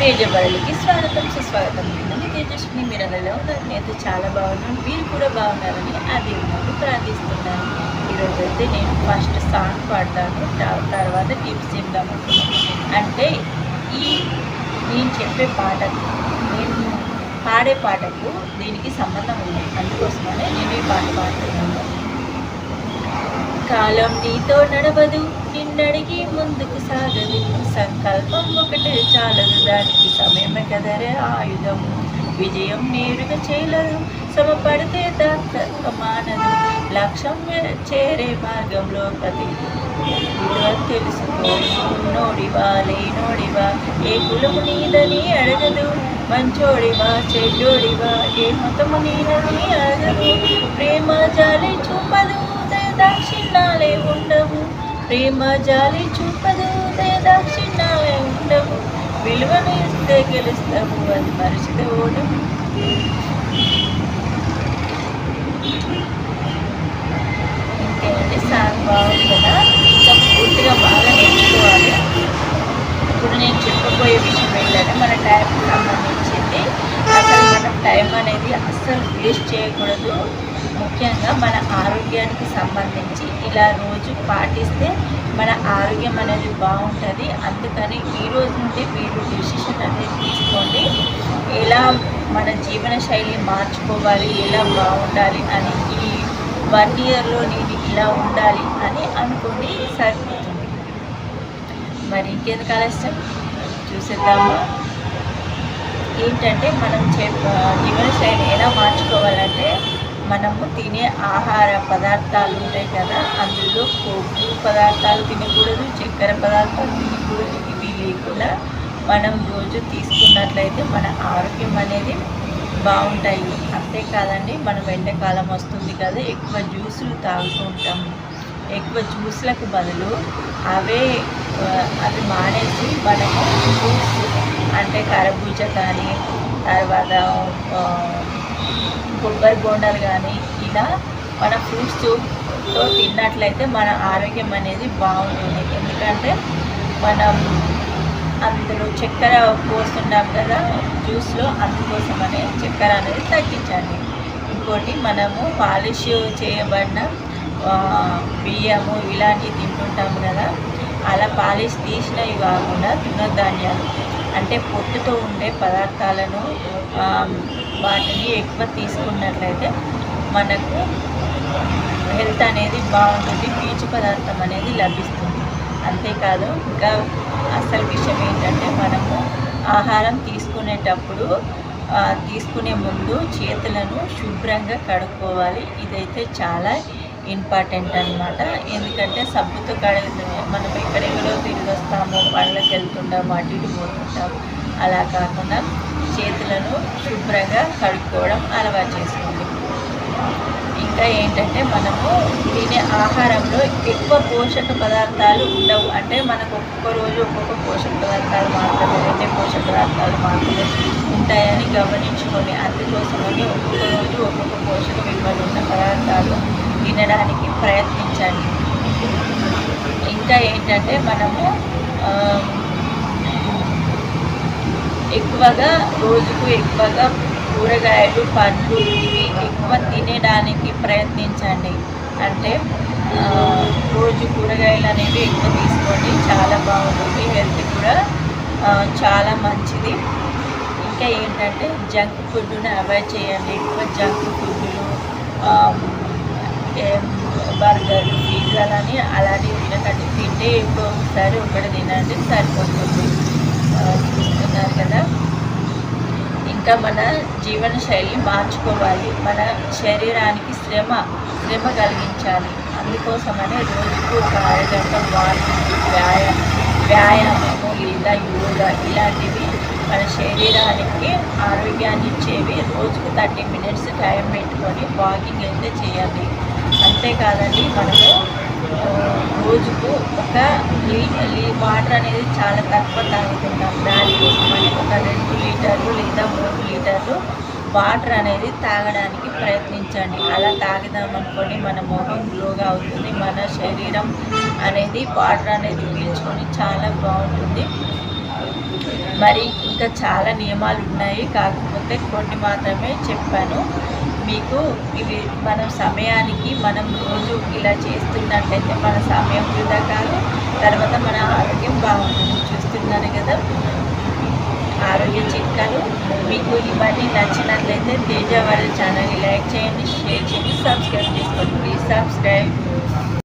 పేజబరలికి స్వాగతం సుస్వాగతం. నేను తేజస్విని మీరు ఎలా ఉన్నారు? నేను చాలా బాగున్నాను. మీరు కూడా బాగున్నారని అదే నాకు ప్రార్థిస్తున్నాను. ఈరోజు అయితే నేను ఫస్ట్ సాంగ్ పాడతాను. తర్వాత టిప్స్ చెప్దాం అంటే ఈ నేను చెప్పే పాటకు నేను పాడే పాటకు దీనికి సంబంధం ఉంది. అందుకోసమనే నేను ఈ పాట పాడుతున్నాను. కాలం నీతో నడవదు నడిగి ముందుకు సాగదు. సంకల్పం ఒకటే చాలదు. దానికి సమయమే కదరే ఆయుధము విజయం నేరుగా చేయలేదు శ్రమపడితే దాక్క మానదు. లక్ష్యం చేరే మార్గంలో ప్రతి తెలుసుకో. నోడివా లేనోడివా ఏ కులము నీదని అడగదు. మంచోడివా చెడ్డోడివా ఏ మతము నీదని అడగదు. ప్రేమ జాలి చూపదు. దయదాక్షిణాలే ప్రేమ జాలి చూపదు చిన్న ఉండవు విలువను ఇస్తే గెలుస్తావు అది మరిచితే ఓడము ఇంకేంటి సాంగ్ బాగుంది కదా ఇంకా పూర్తిగా బాగా నేర్చుకోవాలి. ఇప్పుడు నేను చెప్పబోయే విషయం ఏంటంటే మన టైంకి సంబంధించింది. అసలు మనం టైం అనేది అస్సలు వేస్ట్ చేయకూడదు. ముఖ్యంగా మన ఆరోగ్యానికి సంబంధించి ఇలా రోజు పాటిస్తే మన ఆరోగ్యం అనేది బాగుంటుంది. అందుకని ఈ రోజు నుండి మీరు డిసిషన్ అనేది తీసుకోండి. ఎలా మన జీవన శైలి మార్చుకోవాలి ఎలా బాగుండాలి అని ఈ వన్ ఇయర్లో నేను ఇలా ఉండాలి అని అనుకుని సరిపోతుంది. మరి ఇంకెందుకు ఆలస్యం చూసేద్దాము? ఏంటంటే మనం చెప్ జీవన శైలి ఎలా మార్చుకోవాలంటే మనము తినే ఆహార పదార్థాలు ఉంటాయి కదా అందులో కొవ్వు పదార్థాలు తినకూడదు చక్కెర పదార్థాలు తినకూడదు. ఇవి లేకుండా మనం రోజు తీసుకున్నట్లయితే మన ఆరోగ్యం అనేది బాగుంటాయి. అంతేకాదండి మనం ఎండాకాలం వస్తుంది కదా ఎక్కువ జ్యూసులు తాగుతూ ఉంటాము ఎక్కువ జ్యూస్లకు బదులు అవే అవి మానేసి మనము జ్యూస్ అంటే కరబూజ కానీ తర్వాత కొబ్బరి బోండాలు కానీ ఇలా మన ఫ్రూట్స్తో తిన్నట్లయితే మన ఆరోగ్యం అనేది బాగుంటుంది. ఎందుకంటే మనం అందులో చక్కెర పోస్తున్నాం కదా జ్యూస్లో అందుకోసం అనేది చక్కెర అనేది తగ్గించండి. ఇంకోటి మనము పాలిష్ చేయబడిన బియ్యము ఇలాంటివి తింటుంటాము కదా అలా పాలిష్ తీసినవి కాకుండా తృణధాన్యాలు అంటే పొట్టుతో ఉండే పదార్థాలను వాటిని ఎక్కువ తీసుకున్నట్లయితే మనకు హెల్త్ అనేది బాగుంటుంది పీచు పదార్థం అనేది లభిస్తుంది. అంతేకాదు ఇంకా అసలు విషయం ఏంటంటే మనము ఆహారం తీసుకునేటప్పుడు తీసుకునే ముందు చేతులను శుభ్రంగా కడుక్కోవాలి. ఇదైతే చాలా ఇంపార్టెంట్ అన్నమాట. ఎందుకంటే సబ్బుతో కడిగితే మనం ఎక్కడెక్కడో తిరిగి వస్తాము పళ్ళకి వెళ్తుంటాము అటు ఇటు పోతుంటాము. అలా కాకుండా చేతులను శుభ్రంగా కడుక్కోవడం అలవాటు చేసుకోండి. ఇంకా ఏంటంటే మనము తినే ఆహారంలో ఎక్కువ పోషక పదార్థాలు ఉండవు. అంటే మనకు ఒక్కొక్క రోజు ఒక్కొక్క పోషక పదార్థాలు మాత్రమే రెండే పోషక పదార్థాలు మాత్రమే ఉంటాయని గమనించుకొని అందుకోసమని ఒక్కొక్క రోజు ఒక్కొక్క పోషక విలువలు ఉన్న పదార్థాలు తినడానికి ప్రయత్నించండి. ఇంకా ఏంటంటే మనము ఎక్కువగా రోజుకు ఎక్కువగా కూరగాయలు పండ్లు ఇవి ఎక్కువ తినడానికి ప్రయత్నించండి. అంటే రోజు కూరగాయలు అనేవి ఎక్కువ తీసుకోండి చాలా బాగుంటుంది హెల్త్ కూడా చాలా మంచిది. ఇంకా ఏంటంటే జంక్ ఫుడ్ను అవాయిడ్ చేయండి. ఎక్కువ జంక్ ఫుడ్లు బర్గర్ పిజ్జాలని అలాంటివి తినకండి. తింటే ఎక్కువ ఒకసారి ఒకటి తినండి సరిపోతుంది. చూస్తున్నారు కదా. ఇంకా మన జీవన శైలి మార్చుకోవాలి. మన శరీరానికి శ్రమ శ్రమ కలిగించాలి. అందుకోసమనే రోజుకు ఒక అరగంట వాకింగ్ వ్యాయామం వ్యాయామము లేదా యోగా ఇలాంటివి మన శరీరానికి ఆరోగ్యాన్ని ఇచ్చేవి. రోజుకు థర్టీ మినిట్స్ టైం పెట్టుకొని వాకింగ్ అయితే చేయాలి. అంతేకాదండి మనము రోజుకు ఒక లీటర్ లీ వాటర్ అనేది చాలా తక్కువ తాగుతున్నాం మనకు ఒక రెండు లీటర్లు లేదా మూడు లీటర్లు వాటర్ అనేది తాగడానికి ప్రయత్నించండి. అలా తాగిదామనుకోండి మన మొహం గ్లోగా అవుతుంది మన శరీరం అనేది వాటర్ అనేది పీల్చుకొని చాలా బాగుంటుంది. మరి ఇంకా చాలా నియమాలు ఉన్నాయి. కాకపోతే కొన్ని మాత్రమే చెప్పాను. మీకు ఇవి మనం సమయానికి మనం రోజు ఇలా చేస్తున్నట్టయితే మన సమయం వృధా కాదు. తర్వాత మన ఆరోగ్యం బాగుంటుంది. చూస్తున్నాను కదా. ఆరోగ్య చిట్కాలు. మీకు ఇవన్నీ నచ్చినట్లయితే తేజ వాళ్ళ ఛానల్ని లైక్ చేయండి షేర్ చేయండి సబ్స్క్రైబ్ చేసుకోండి. Please subscribe.